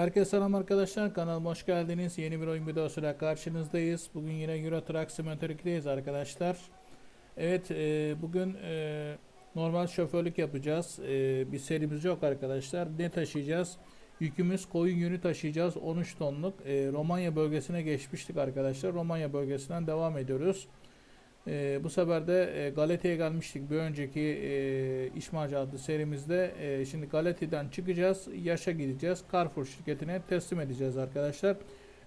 Herkese selam arkadaşlar. Kanalıma hoş geldiniz. Yeni bir oyun videosuyla karşınızdayız. Bugün yine Euro Truck Simulator 2'deyiz arkadaşlar. Evet, e, bugün e, normal şoförlük yapacağız. E, bir serimiz yok arkadaşlar. Ne taşıyacağız? Yükümüz koyun yünü taşıyacağız. 13 tonluk. E, Romanya bölgesine geçmiştik arkadaşlar. Romanya bölgesinden devam ediyoruz. E, bu sefer de e, Galatya'ya gelmiştik. Bir önceki e, İş Macı adlı serimizde. E, şimdi Galatya'dan çıkacağız. Yaşa gideceğiz. Carrefour şirketine teslim edeceğiz arkadaşlar.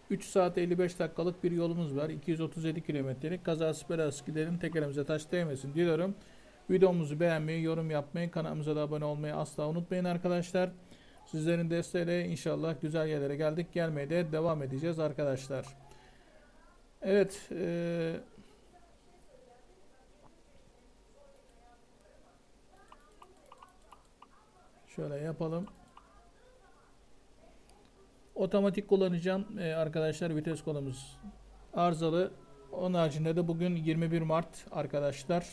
3 saat 55 dakikalık bir yolumuz var. 237 kilometrelik. Kazası belası gidelim. Tekerimize taş değmesin diyorum. Videomuzu beğenmeyi, yorum yapmayı, kanalımıza da abone olmayı asla unutmayın arkadaşlar. Sizlerin desteğiyle inşallah güzel yerlere geldik. Gelmeye de devam edeceğiz arkadaşlar. Evet. eee Şöyle yapalım. Otomatik kullanacağım Ee, arkadaşlar vites kolumuz arızalı. Onun haricinde de bugün 21 Mart arkadaşlar.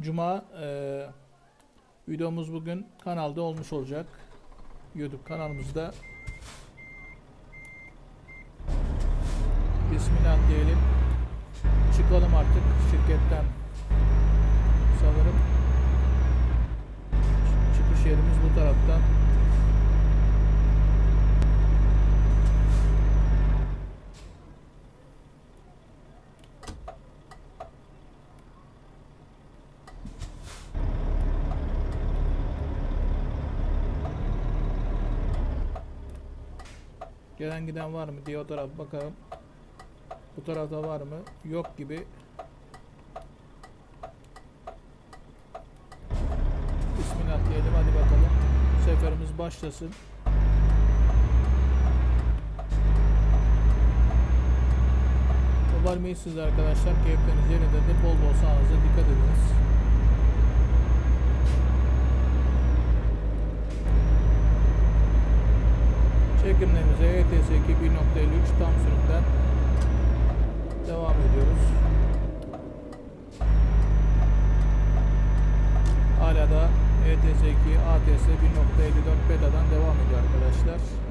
Cuma ee, videomuz bugün kanalda olmuş olacak. YouTube kanalımızda. Bismillah diyelim. Çıkalım artık şirketten. Sanırım yerimiz bu taraftan. Gelen giden var mı diye o tarafa bakalım. Bu tarafta var mı? Yok gibi. Bismillah diyelim hadi bakalım. Seferimiz başlasın. Umarım iyisiniz arkadaşlar. Keyifleriniz yerindedir. Bol bol sağlığınıza dikkat ediniz. Çekimlerimize ETS 2.1.53 tam sürümden devam ediyoruz. Hala da E ETS 2 ATS 1.54 betadan devam ediyor arkadaşlar.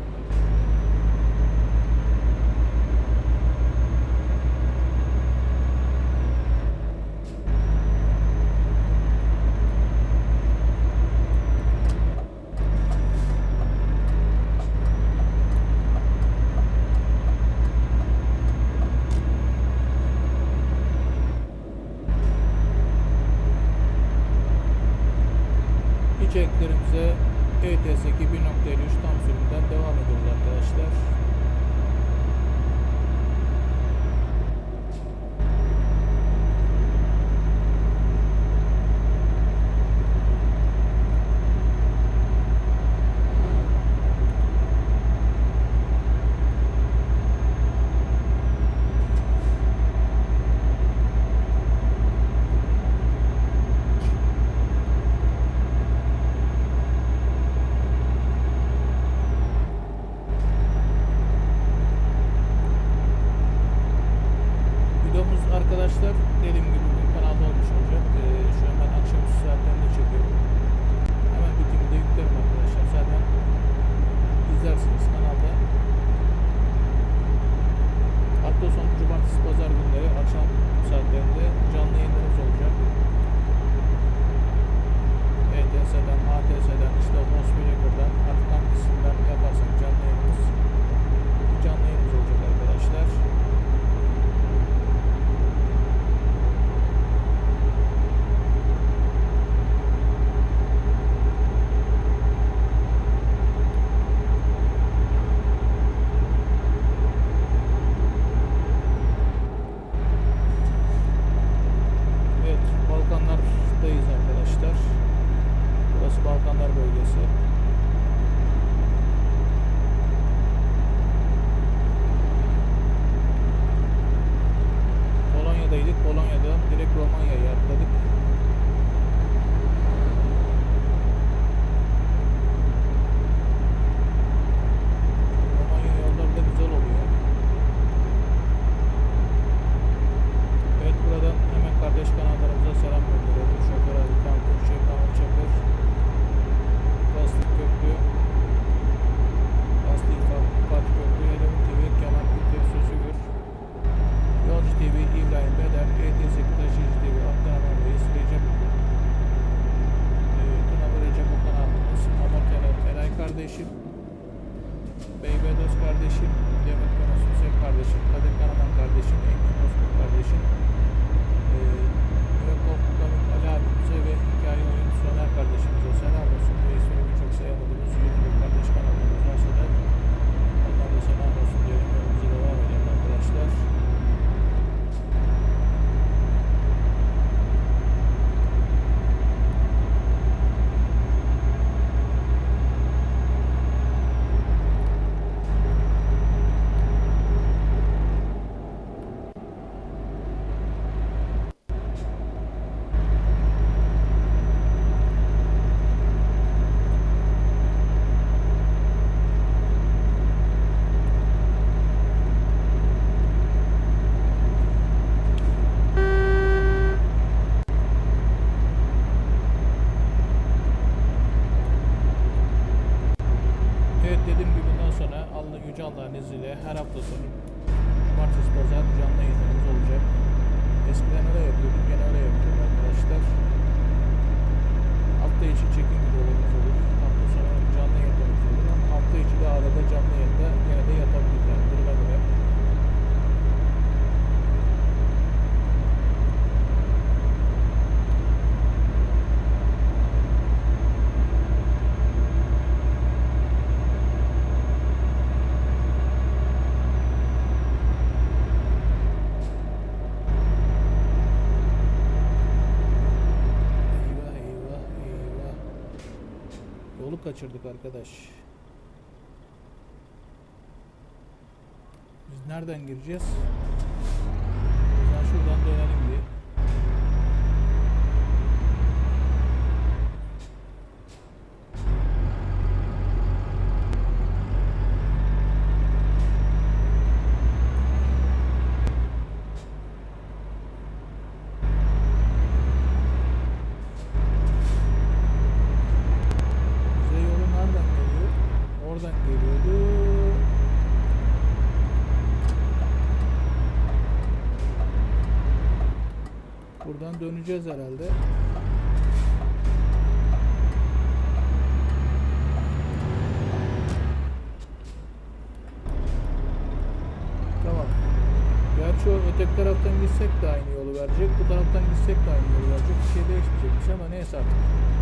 İzniyle her hafta sonu Cumartesi Pazar canlı yayınlarımız olacak. Eskiden öyle yapıyorduk, gene öyle yapıyoruz arkadaşlar. Hafta içi çekim videolarımız olur. Hafta sonu canlı yayınlarımız olur ama hafta içi de arada canlı yayında gene de yatabiliriz Yolu kaçırdık arkadaş. Biz nereden gireceğiz? O şuradan dönelim bir. Döneceğiz herhalde. Tamam. Gerçi o öteki taraftan gitsek de aynı yolu verecek. Bu taraftan gitsek de aynı yolu verecek. Bir şey değişmeyecekmiş ama neyse artık.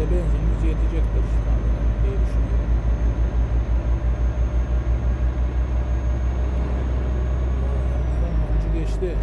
Herhalde benzinimiz yetecektir tahminen diye düşünüyorum. Geçti.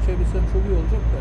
Geçebilsem çok iyi olacak da.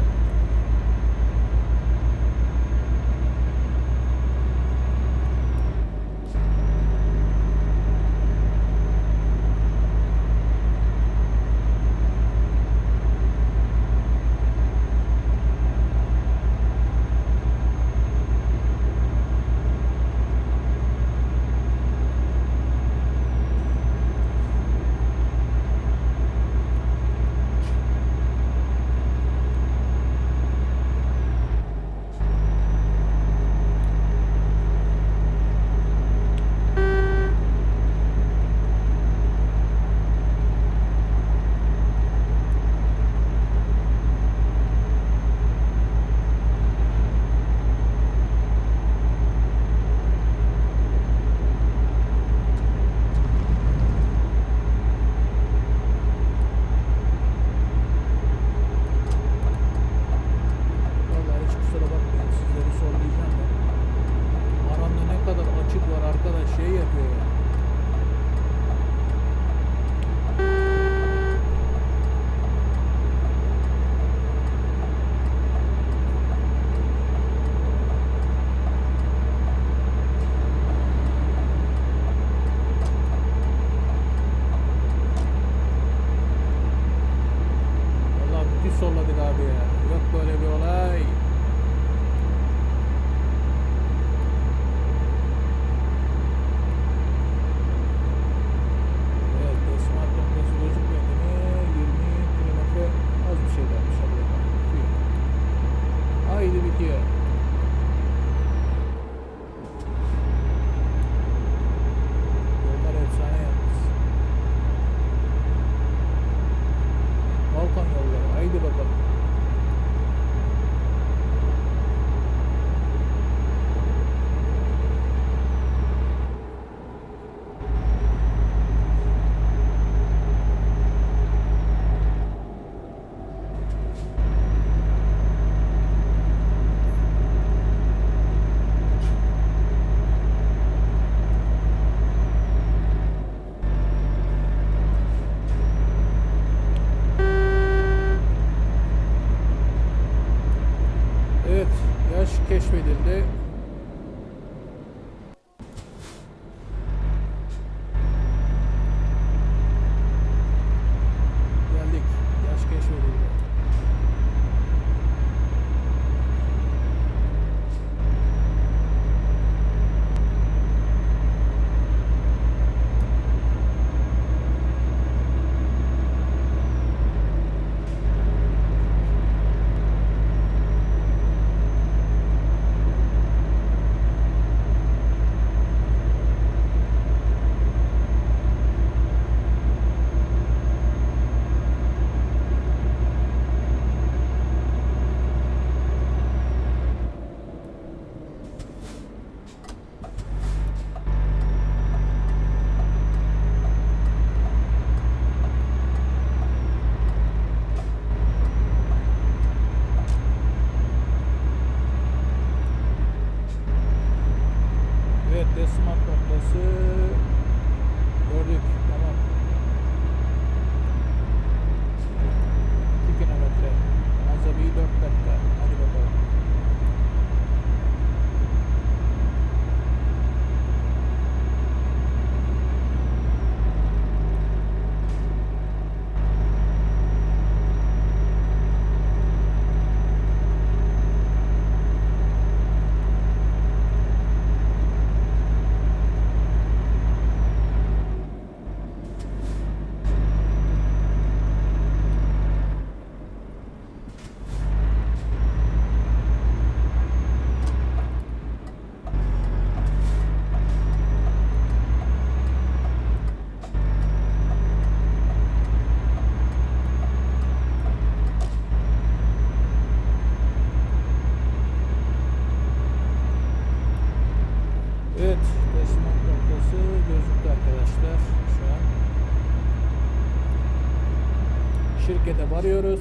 Şirkete varıyoruz.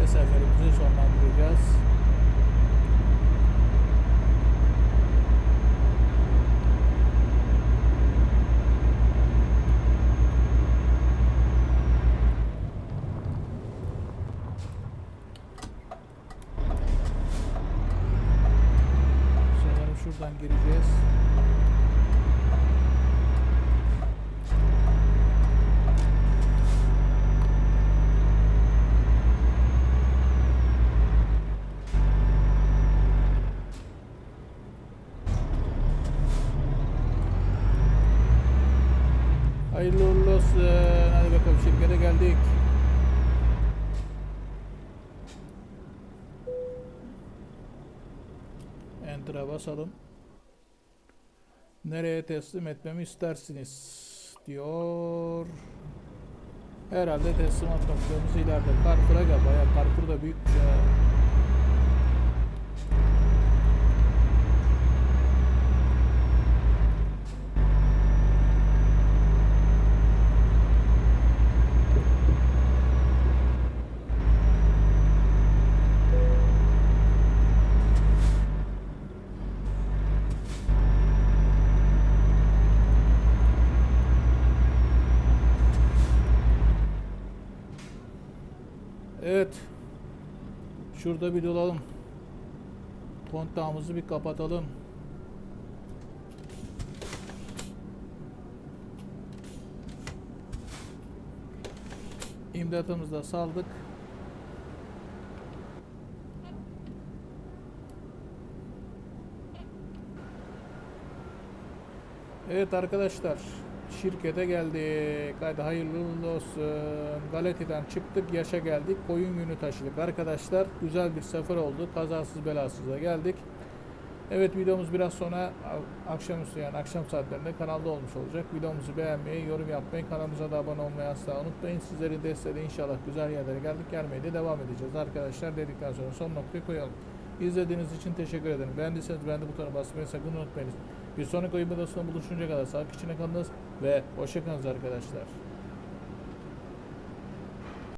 Ve seferimizi sonlandıracağız. Sanırım şuradan gireceğiz. Hayırlı uğurlu olsun. Hadi bakalım şirkete geldik. Enter'a basalım. Nereye teslim etmemi istersiniz? Diyor. Herhalde teslimat noktamız ileride. Carrefour'a gel. Bayağı Carrefour da büyükmüş ya. Evet. Şurada bir dolalım. Kontağımızı bir kapatalım. İmdatımızı da saldık. Evet arkadaşlar şirkete geldik. Hadi hayırlı uğurlu olsun. Galeti'den çıktık yaşa geldik. Koyun günü taşıdık arkadaşlar. Güzel bir sefer oldu. Kazasız belasız da geldik. Evet videomuz biraz sonra akşamüstü yani akşam saatlerinde kanalda olmuş olacak. Videomuzu beğenmeyi, yorum yapmayı, kanalımıza da abone olmayı asla unutmayın. Sizleri desteğiyle inşallah güzel yerlere geldik. Gelmeye de devam edeceğiz arkadaşlar dedikten sonra son noktayı koyalım. İzlediğiniz için teşekkür ederim. Beğendiyseniz beğendi butonu basmayı sakın unutmayınız. Bir sonraki oyun videosunda buluşuncaya kadar sağlık içine kalınız ve hoşçakalınız arkadaşlar.